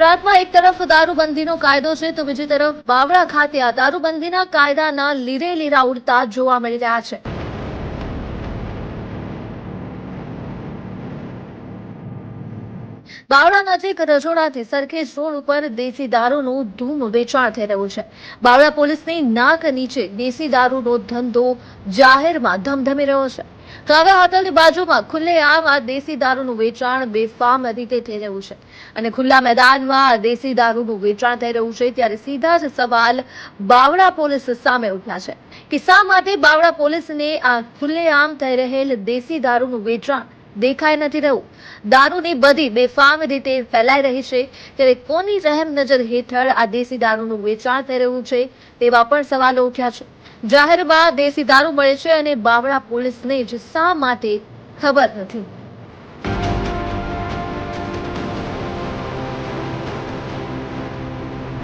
ગુજરાતમાં એક તરફ દારૂબંધીનો કાયદો છે, તો બીજી તરફ બાવળા ખાતે આ દારૂબંધીના કાયદાના લીરે લીરા ઉડતા જોવા મળી રહ્યા છે. બાવળા નજીક રજોડાથી સરખેજ રોડ ઉપર દેશી દારૂનું ધૂમ વેચાણ થઈ રહ્યું છે. બાવળા પોલીસની નાક નીચે દેશી દારૂનો ધંધો જાહેરમાં ધમધમી રહ્યો છે. કાવ્યા હોટલની બાજુમાં ખુલ્લેઆમ આ દેશી દારૂનું વેચાણ બેફામ રીતે થઈ રહ્યું છે. અને ખુલ્લા મેદાનમાં દેશી દારૂનું વેચાણ થઈ રહ્યું છે ત્યારે સીધા જ સવાલ બાવળા પોલીસ સામે ઉઠ્યા છે. કે શા માટે બાવળા પોલીસને આ ખુલ્લેઆમ થઈ રહેલ દેશી દારૂનું વેચાણ દેખાઈ નથી રહ્યું. દારૂની બધી બેફામ રીતે ફેલાઈ રહી છે. ત્યારે કોની રહેમ નજર હેઠળ આ દેશી દારૂનું વેચાણ થઈ રહ્યું છે તેવા પણ સવાલો ઉઠ્યા છે. જાહેરમાં દેશી દારૂ મળે છે અને બાવળા પોલીસને જ શા માટે ખબર નથી?